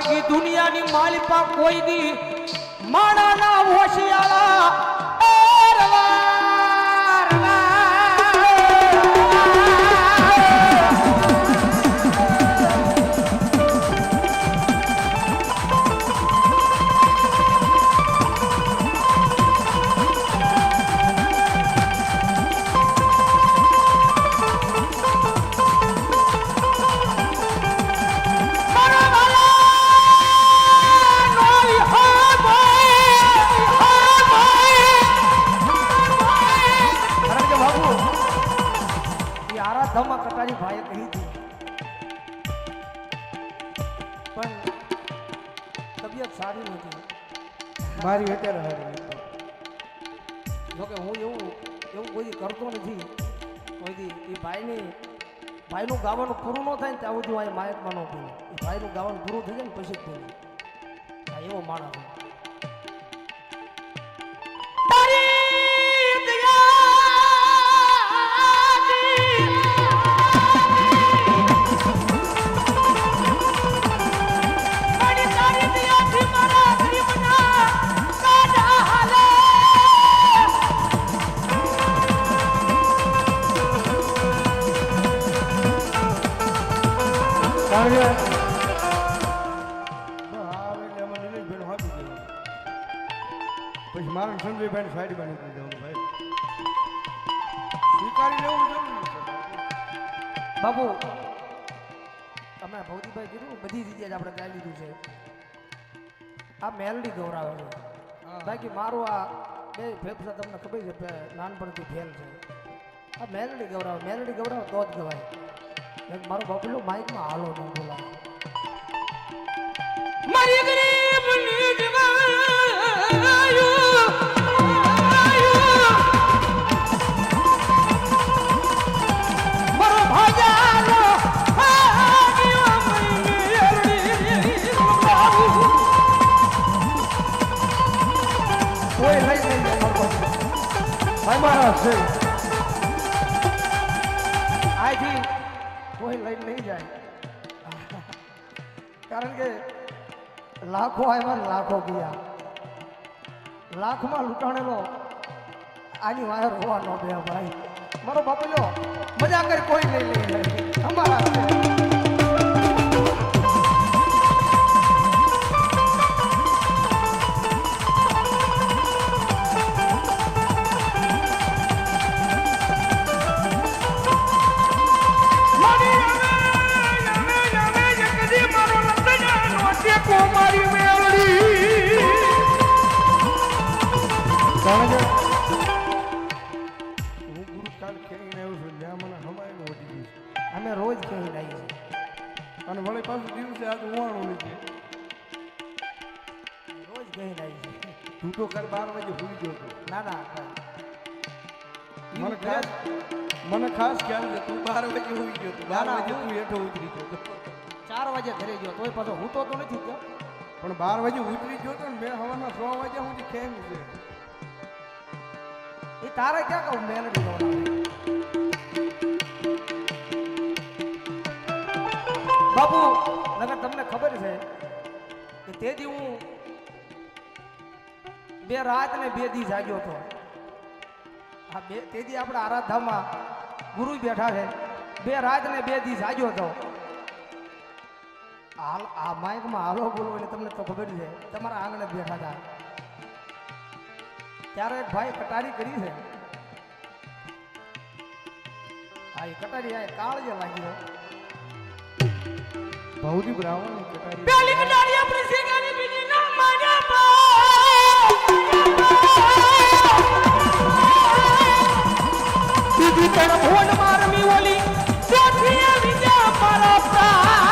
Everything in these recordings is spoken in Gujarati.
વળગી દુનિયાની માલિપા કોઈ દી માણાના હોશિયાળા એ કટારી ભાઈએ કહી હતી પણ તબિયત સારી નથી. મારી અત્યારે નથી. જોકે હું એવું એવું કોઈ દી કરતો નથી. કોઈ દી એ ભાઈની ભાઈનું ગાવાનું પૂરું ન થાય ને ત્યાં સુધી અહીં માયકમાં ન પીવું એ ભાઈનું ગાવાનું પૂરું થઈ જાય ને પછી જ પીવું એવો માણસ પછી મારે ને સંજયભાઈને સાઈડમાં નીકળી જવાનું ભાઈ. સ્વીકારી લેવું જરૂરી છે બાબુ તમે ભૌતિકભાઈ કીધું બધી રીતે જ આપણે ગાઈ લીધું છે. આ મેલડી ગૌરાવે છે. હા. બાકી મારું આ બે ફેફસા તમને ખબર છે નાનપણથી ફેલ છે. આ મેલડી ગૌરાવે મેલડી ગૌરાવે તો જ ગવાય. મારો માઇકમાં હાલો ન બોલાવે. મારી ગરીબની મારો ભાજાનો કોઈ લઈ કોઈ લઈને નહીં જાય. કારણ કે લાખો આવ્યા લાખો ગયા. લાખમાં લૂંટાણેલો આની વાયર રોવા ન દે ભાઈ. મારો બાપુ મજા કરી, કોઈ લઈ લઈ. અમે રોજ કહી રહી છે અને વળી પાછું દિવસે આજ ઉવાણું નથી રોજ કહી રહી છે તું તો કાલ બાર વાગે ભૂલી ગયો હતો. ના ના મને ખાસ મને ખાસ ખ્યાલ છે તું બાર વાગે હોઈ ગયો હતો. બાર વાગે હું- તું હેઠો ઉતરી ગયો હતો. ચાર વાગે ઘરે ગયો તોય પાછો હું તો નથી ગયો. પણ બાર વાગે ઉતરી ગયો હતો ને મેં હવાના સો વાગ્યા સુધી કેમ છે એ તારે ક્યાં કહું મેલડી બાપુ નગર તમને ખબર છે કે તે દી હું બે રાત ને બે દી જાગ્યો હતો. આ બે તે દી આપણા આરાધામાં ગુરુ બેઠા છે. બે રાત ને બે દી જાગ્યો હતો. હાલ, આ માઇકમાં હાલો બોલો એટલે તમને તો ખબર છે, તમારા આંગણે બેઠા હતા. ત્યારે એક ભાઈ કટારી કરી છે. હા એ કટારી, આ કાળ જે લાગ્યો. ભૌતિક બ્રાહ્મણ પેલી કટારી આપણી શેગાની બીજી ના માન્યા બીજી તરફ હોડ મારમી ઓલી ચોથી આવી જા મારા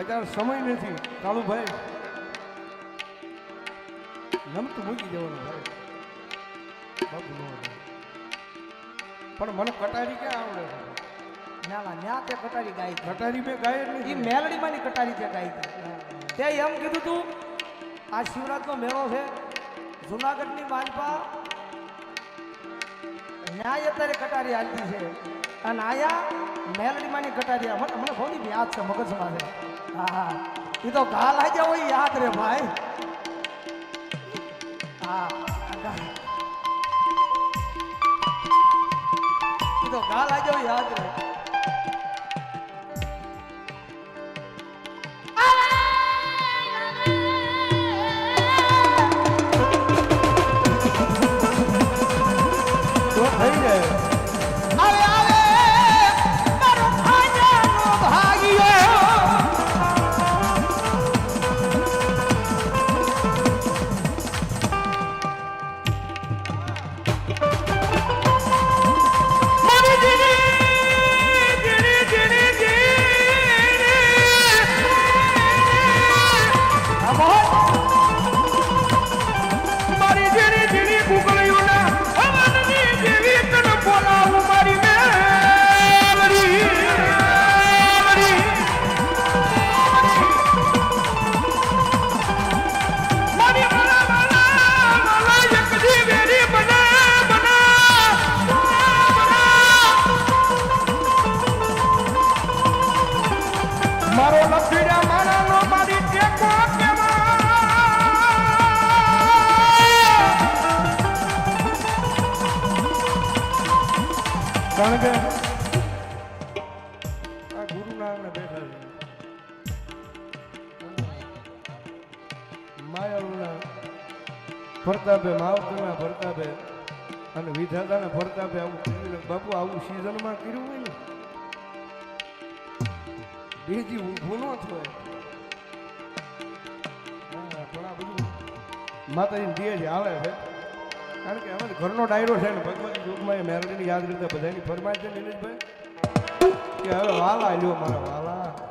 અત્યારે સમય નથી. કાળુ ભાઈ. નમત મૂકી દેવાનું ભાઈ. પણ મને કટારી ક્યાં આવડે નાલા ન્યા તે કટારી ગાય કટારી મેં ગાય એટલે એ કટારી ત્યાં ગાય તે એમ કીધું તું આ શિવરાજનો મેળો છે જુનાગઢની માલપા ન્યાય અત્યારે કટારી હાલતી છે. અને આયા મેલડીમાંની કટારી મને બહુ યાદ છે મગજમાં છે. હા હા. એ તો ઘા લાગ્યા હોય યાદ રે ભાઈ. હા તો લાગ્યા હોય યાદ રે. કારણ આ ગુરુના આગળ બેઠા છે. માયાળુના ફરતાપે માવતરના અને વિધાતાના ફરતાપે આવું બાપુ, આવું સિઝનમાં કર્યું હોય ને, બેજી ઊભું ન થાય આ બધું. માતાજીની દિયે જ હાલે છે. કારણ કે હવે ઘરનો ડાયરો છે ને ભગવાન યુગમાં એ મેરડીની યાદ રીતે બધાની ફરમાય છે નિલેશભાઈ, કે હવે વાલા લ્યો મારા વાલા.